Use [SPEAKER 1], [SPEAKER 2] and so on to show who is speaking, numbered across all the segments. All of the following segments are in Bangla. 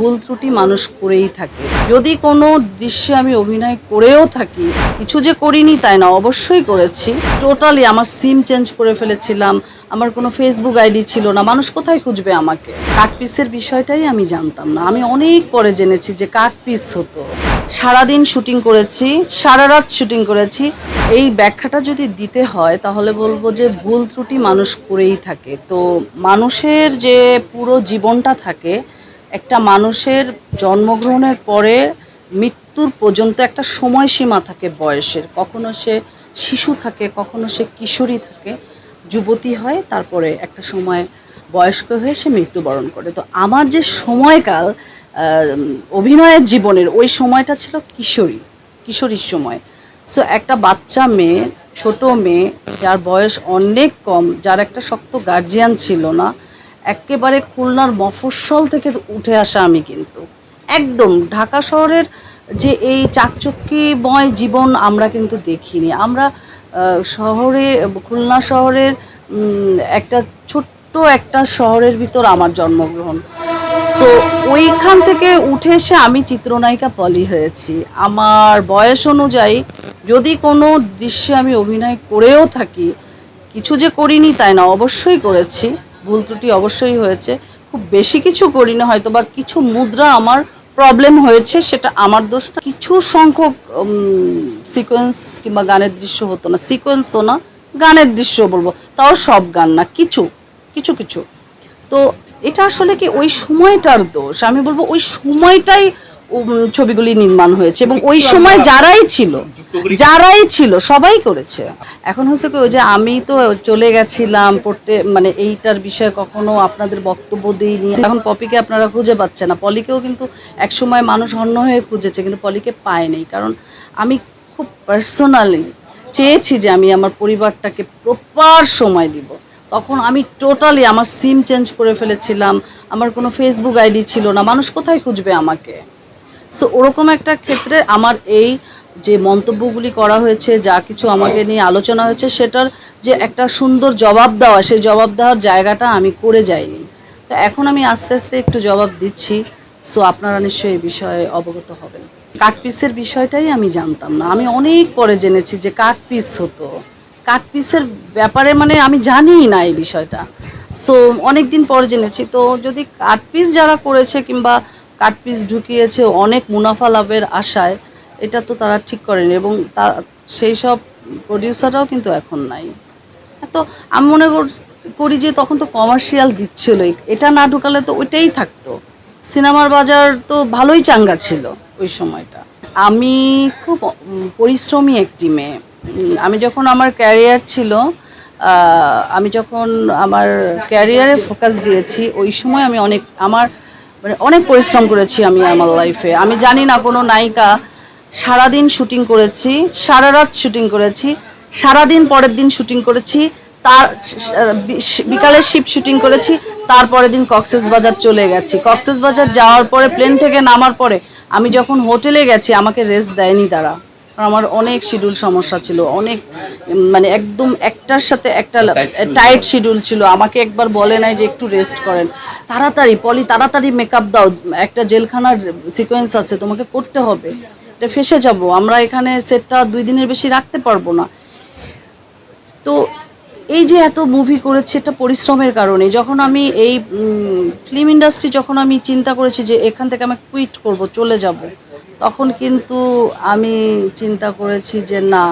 [SPEAKER 1] ভুল ত্রুটি মানুষ করেই থাকে। যদি কোনো দৃশ্যে আমি অভিনয় করেও থাকি, কিছু যে করিনি তাই না, অবশ্যই করেছি। টোটালি আমার সিম চেঞ্জ করে ফেলেছিলাম, আমার কোনো ফেসবুক আইডি ছিল না, মানুষ কোথায় খুঁজবে আমাকে? কাটপিসের বিষয়টাই আমি জানতাম না। আমি অনেক পরে জেনেছি যে কাটপিস হতো। সারাদিন শুটিং করেছি, সারা রাত শুটিং করেছি। এই ব্যাখ্যাটা যদি দিতে হয়, তাহলে বলব যে ভুল ত্রুটি মানুষ করেই থাকে। তো মানুষের যে পুরো জীবনটা থাকে একটা মানুষের জন্মগ্রহণের পরে মৃত্যুর পর্যন্ত একটা সময়সীমা থাকে বয়সের। কখনো সে শিশু থাকে, কখনো সে কিশোরী থাকে। যুবতী হয়, তারপরে একটা সময় বয়স্ক হয়ে সে মৃত্যুবরণ করে। তো আমার যে সময়কাল অভিনয়ের জীবনের, ওই সময়টা ছিল কিশোরী, কিশোরীর সময়। সো একটা বাচ্চা মেয়ে, ছোট মেয়ে, যার বয়স অনেক কম, যার একটা শক্ত গার্জিয়ান ছিল না একেবারে খুলনার মফস্বল থেকে উঠে আসা আমি কিন্তু। একদম, ঢাকা শহরের যে এই চাকচক্যময় জীবন আমরা কিন্তু দেখিনি। আমরা শহরে, খুলনা শহরের একটা ছোট্ট একটা শহরের ভিতর আমার জন্মগ্রহণ। সো ওইখান থেকে উঠে এসে আমি চিত্রনায়িকা পলি হয়েছি। আমার বয়স অনুযায়ী যদি কোনো দৃশ্যে আমি অভিনয় করেও থাকি, কিছু যে করিনি তাই না, অবশ্যই করেছি। ভুল ত্রুটি অবশ্যই হয়েছে। খুব বেশি কিছু করিনি, হয়তো বা কিছু মুদ্রা আমার প্রবলেম হয়েছে, সেটা আমার দোষ না। কিছু সংখ্যক সিকোয়েন্স কিংবা গানের দৃশ্য হতো না। সিকোয়েন্সও না, গানের দৃশ্য বলব। তাও সব গান না, কিছু কিছু কিছু। তো এটা আসলে কি ওই সময়টার দোষ? আমি বলব ওই সময়টাই ছবিগুলি নির্মাণ হয়েছে এবং ওই সময় যারাই ছিল যারাই ছিল সবাই করেছে। এখন হচ্ছে কি ওই যে আমি তো চলে গেছিলাম পড়তে মানে এইটার বিষয়ে কখনো আপনাদের বক্তব্য দিইনি। এখন পপিকে আপনারা খুঁজে পাচ্ছে না। পলিকেও কিন্তু একসময় মানুষ অন্য হয়ে খুঁজেছে কিন্তু পলিকে পায়নি। কারণ আমি খুব পার্সোনালি চেয়েছি যে আমি আমার পরিবারটাকে প্রপার সময় দিব। তখন আমি টোটালি আমার সিম চেঞ্জ করে ফেলেছিলাম। আমার কোনো ফেসবুক আইডি ছিল না। মানুষ কোথায় খুঁজবে আমাকে? সো ওরকম একটা ক্ষেত্রে আমার এই যে মন্তব্যগুলি করা হয়েছে, যা কিছু আমাকে নিয়ে আলোচনা হয়েছে, সেটার যে একটা সুন্দর জবাব দেওয়া, সেই জবাব দেওয়ার জায়গাটা আমি করে যাইনি। তো এখন আমি আস্তে আস্তে একটু জবাব দিচ্ছি। সো আপনারা নিশ্চয়ই এই বিষয়ে অবগত হবেন। কাঠপিসের বিষয়টাই আমি জানতাম না। আমি অনেক পরে জেনেছি যে কাঠপিস হতো। কাঠপিসের ব্যাপারে মানে আমি জানিই না এই বিষয়টা। সো অনেক দিন পর জেনেছি। তো যদি কাঠপিস যারা করেছে কিংবা কাটপিস ঢুকিয়েছে অনেক মুনাফা লাভের আশায়। এটা তো তারা ঠিক করেনি এবং তা, সেই সব প্রডিউসাররাও কিন্তু এখন নাই। তো আমি মনে করি যে তখন তো কমার্শিয়াল দিচ্ছিলই। এটা না ঢুকালে তো ওইটাই থাকতো। সিনেমার বাজার তো ভালোই চাঙ্গা ছিল ওই সময়টা। আমি খুব পরিশ্রমী একটি মেয়ে। আমি যখন আমার ক্যারিয়ার ছিল আমি যখন আমার ক্যারিয়ারে ফোকাস দিয়েছি, ওই সময় আমি অনেক, আমার মানে অনেক পরিশ্রম করেছি আমি আমার লাইফে আমি জানি না কোনো নায়িকা সারাদিন শুটিং করেছি, সারা রাত শুটিং করেছি, সারাদিন পরের দিন শুটিং করেছি, তার বিকালে শিপ শুটিং করেছি তারপরের দিন কক্সেস বাজার চলে গেছি। কক্সেস বাজার যাওয়ার পরে প্লেন থেকে নামার পরে, আমি যখন হোটেলে গেছি, আমাকে রেস্ট দেয়নি তারা। আমার অনেক শিডিউল সমস্যা ছিল অনেক মানে একদম একটার সাথে একটা টাইট শিডিউল ছিল। আমাকে একবার বলে নাই যে একটু রেস্ট করেন। তাড়াতাড়ি পলি তাড়াতাড়ি মেকআপ দাও একটা জেলখানার সিকোয়েন্স আছে তোমাকে করতে হবে। এটা ফেসে যাব আমরা এখানে সেটটা দুই দিনের বেশি রাখতে পারব না। তো এই যে এত মুভি করেছি এটা পরিশ্রমের কারণে। যখন আমি এই ফিল্ম ইন্ডাস্ট্রি যখন আমি চিন্তা করেছি যে এখান থেকে আমি কুইট করব চলে যাব তখন কিন্তু আমি চিন্তা করেছি যে না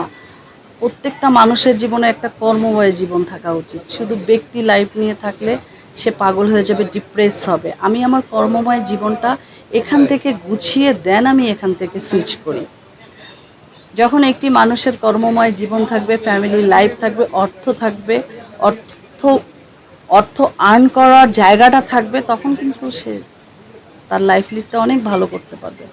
[SPEAKER 1] প্রত্যেকটা মানুষের জীবনে একটা কর্মময় জীবন থাকা উচিত। শুধু ব্যক্তি লাইফ নিয়ে থাকলে সে পাগল হয়ে যাবে ডিপ্রেস হবে। আমি আমার কর্মময় জীবনটা এখান থেকে গুছিয়ে দেন আমি এখান থেকে সুইচ করি। যখন একটি মানুষের কর্মময় জীবন থাকবে ফ্যামিলি লাইফ থাকবে অর্থ থাকবে অর্থ অর্থ আর্ন করার জায়গাটা থাকবে তখন কিন্তু সে তার লাইফ লিডটা অনেক ভালো করতে পারবে।